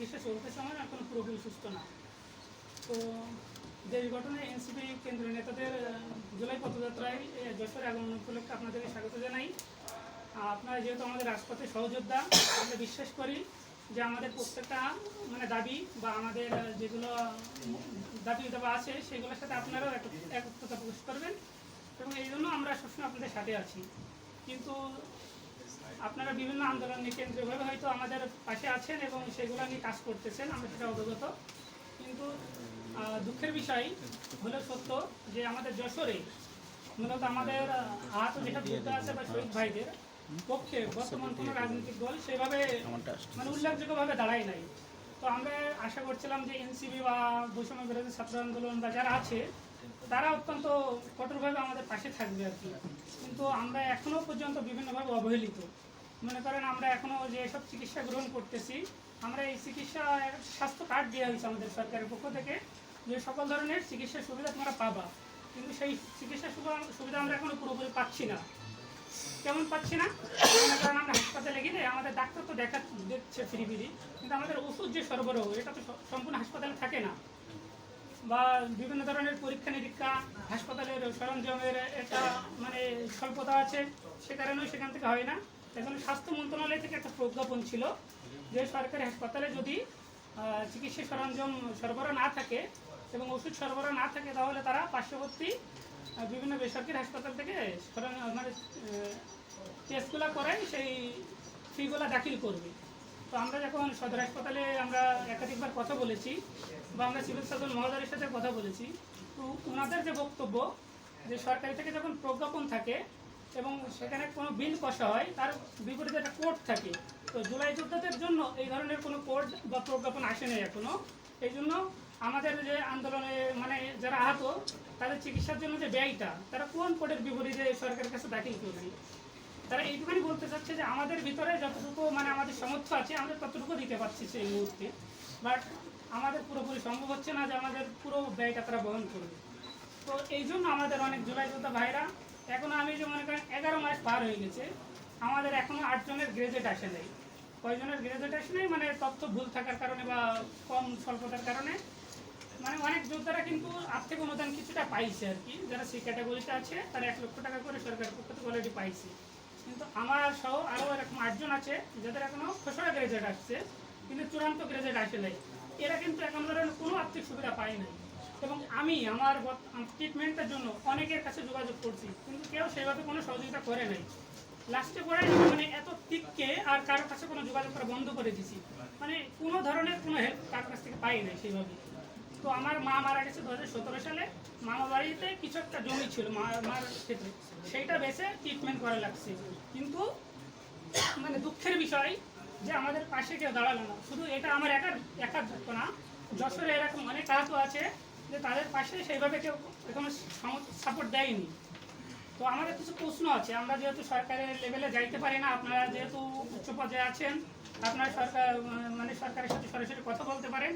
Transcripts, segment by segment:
চিকিৎসা চলতেছে আমার এখন পুরোপুরি সুস্থ না। তো দেশ গঠনে এনসিপি কেন্দ্রীয় নেতাদের জুলাই পদযাত্রায় এ, যশোরে আগমন উপলক্ষে আপনাদেরকে স্বাগত জানাই। আপনারা যেহেতু আমাদের রাজপথে সহযোদ্ধা আমরা বিশ্বাস করি যে আমাদের প্রত্যেকটা মানে দাবি বা আমাদের যেগুলো দাবি দাবা আছে সেগুলোর সাথে আপনারাও এক- একত্রতা প্রকাশ করবেন। এবং এই জন্য আমরা সবসময় আপনাদের সাথে আছি। কিন্তু আপনারা বিভিন্ন আন্দোলন কেন্দ্রীয়ভাবে হয়তো আমাদের পাশে আছেন এবং সেগুলো নিয়ে কাজ করতেছেন আমরা সেটা অবগত। কিন্তু দুঃখের বিষয় হলো সত্য যে আমাদের যশোরে মূলত আমাদের আহ, আহত যেটা যোদ্ধা আছে বা শহীদ ভাইদের পক্ষে বর্তমান কোনো রাজনৈতিক দল সেভাবে মানে উল্লেখযোগ্যভাবে দাঁড়ায় নাই। তো আমরা আশা করছিলাম যে এনসিবি বা বৈষম্য বিরোধী ছাত্র আন্দোলন বা যারা আছে তারা অত্যন্ত কঠোরভাবে আমাদের পাশে থাকবে আর কি। কিন্তু আমরা এখনও পর্যন্ত বিভিন্নভাবে অবহেলিত। মনে করেন আমরা এখনও যে সব চিকিৎসা গ্রহণ করতেছি, আমরা এই চিকিৎসা স্বাস্থ্য কার্ড দেওয়া হয়েছে আমাদের সরকারের পক্ষ থেকে, যে সকল ধরনের চিকিৎসা সুবিধা তোমরা পাবা। কিন্তু সেই চিকিৎসা সুবিধা- আমরা এখনও পুরোপুরি পাচ্ছি না। কেমন পাচ্ছি না? করেন আমরা হাসপাতালে গেলে আমাদের ডাক্তার তো দেখা দেখছে ফ্রি ফ্রি কিন্তু আমাদের ওষুধ যে সরবরাহ, এটা তো সম্পূর্ণ হাসপাতালে থাকে না। বা বিভিন্ন ধরনের পরীক্ষা নিরীক্ষা, হাসপাতালের সরঞ্জামের একটা মানে স্বল্পতা আছে, সে কারণেও সেখান থেকে হয় না। এখন স্বাস্থ্য মন্ত্রণালয় থেকে একটা প্রজ্ঞাপন ছিল যে সরকারি হাসপাতালে যদি চিকিৎসা সরঞ্জাম সরবরাহ না থাকে এবং ওষুধ সরবরাহ না থাকে, তাহলে তারা পার্শ্ববর্তী বিভিন্ন বেসরকারি হাসপাতাল থেকে মানে টেস্টগুলো করাই সেই ফিগুলো দাখিল করবে। তো আমরা যখন সদর হাসপাতালে আমরা একাধিকবার কথা বলেছি বা আমরা সিভিল সার্জন মহোদয়ের সাথে কথা বলেছি, তো ওনাদের যে বক্তব্য যে সরকারি থেকে যখন প্রজ্ঞাপন থাকে এবং সেখানে কোনো বিল কষা হয়, তার বিপরীতে একটা কোর্ট থাকে। তো জুলাই যোদ্ধাদের জন্য এই ধরনের কোনো কোর্ট বা প্রজ্ঞাপন আসেনি এখনও। এই জন্য আমাদের যে আন্দোলনে মানে যারা আহত, তাদের চিকিৎসার জন্য যে ব্যয়টা, তারা কোন কোর্টের বিপরীতে সরকারের কাছে দাখিল করবে? তারা এইটুখানি বলতে চাচ্ছে যে আমাদের ভিতরে যতটুকু মানে আমাদের সামর্থ্য আছে, আমরা ততটুকু দিতে পারছি সেই মুহূর্তে। বাট আমাদের পুরোপুরি সম্ভব হচ্ছে না যে আমাদের পুরো ব্যয়টা তারা বহন করবে। তো এই জন্য আমাদের অনেক জুলাই যোদ্ধা ভাইরা এখন আমি যে মনে করেন এগারো মাস পার হয়ে গেছে, আমাদের এখনও আটজনের গ্রেজুয়েট আসে নাই। কয়জনের গ্রেজুয়েট আসে নাই মানে তথ্য ভুল থাকার কারণে বা কম স্বল্পতার কারণে। মানে অনেক যোদ্ধারা কিন্তু আর্থিক অনুদান কিছুটা পাইছে আর কি, যারা সেই ক্যাটাগরিতে আছে, তারা এক লক্ষ টাকা করে সরকারের পক্ষ থেকে অলরেডি পাইছে। কিন্তু আমার সহ আরও এরকম আটজন আছে, যাদের এখনও খসড়া গ্রেজুয়েট আসছে, কিন্তু চূড়ান্ত গ্রেজুয়েট আসে নাই। এরা কিন্তু এখন ধরেন কোনো আর্থিক সুবিধা পায় নাই। এবং আমি আমার ট্রিটমেন্টের জন্য অনেকের কাছে যোগাযোগ করছি, কিন্তু কেউ সেভাবে কোনো সহযোগিতা করে নাই। লাস্টে পরে মানে এত টিককে আর কারোর কাছে কোনো যোগাযোগ করা বন্ধ করে দিছি। মানে কোনো ধরনের কোনো হেল্প কার কাছ থেকে পাই নাই সেইভাবে তো আমার মা মারা গেছে দু হাজার সতেরো সালে। মামা বাড়িতে কিছু একটা জমি ছিল মার ক্ষেত্রে। সেইটা বেছে ট্রিটমেন্ট করা লাগছে। কিন্তু মানে দুঃখের বিষয় যে আমাদের পাশে কেউ দাঁড়াল না। শুধু এটা আমার একার একার না, যশোরে এরকম অনেক আহত আছে। যে তাদের পাশে সেইভাবে কেউ কোনো সাপোর্ট দেয়নি। তো আমাদের কিছু প্রশ্ন আছে। আমরা যেহেতু সরকারের লেভেলে যাইতে পারি না, আপনারা যেহেতু উচ্চ পর্যায়ে আছেন, আপনারা সরকার মানে সরকারের সাথে সরাসরি কথা বলতে পারেন।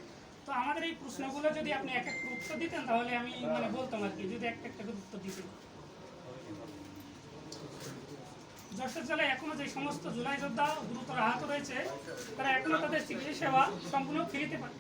তো আমাদের এই প্রশ্নগুলো যদি আপনি এক একটা উত্তর দিতেন, তাহলে আমি মানে বলতাম আর কি, যদি একটা একটা উত্তর দিতেন। যশোর জেলায় এখনও যে সমস্ত জুলাই যোদ্ধা গুরুতর আহত রয়েছে তারা এখনও তাদের চিকিৎসা সেবা সম্পূর্ণ ফিরিতে পারে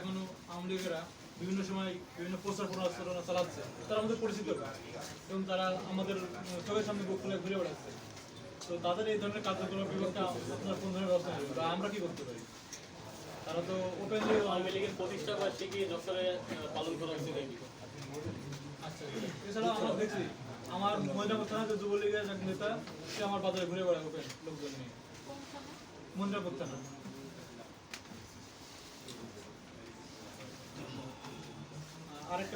এখনও আওয়ামী লীগেরা বিভিন্ন সময় বিভিন্ন প্রচার প্রচারণা চালাচ্ছে, তারা আমাদের পরিচিত এবং তারা আমাদের চোখের সামনে বুক খুলে ঘুরে বেড়াচ্ছে। তো তাদের এই ধরনের কার্যক্রম বিভাগটা আপনার কোন ধরনের ব্যবস্থা আমরা কি করতে পারি? তারা তো ওপেনলি আওয়ামী লীগের প্রতিষ্ঠা বার্ষিকী যশোরে আহ, পালন করা হয়েছে নাকি? আচ্ছা এছাড়াও আমরা দেখছি আমার মহিলাপুর থানাতে যুবলীগের এক নেতা সে আমার বাজারে ঘুরে বেড়ায় ওপেন লোকজন নিয়ে। মন্দিরাপুর থানা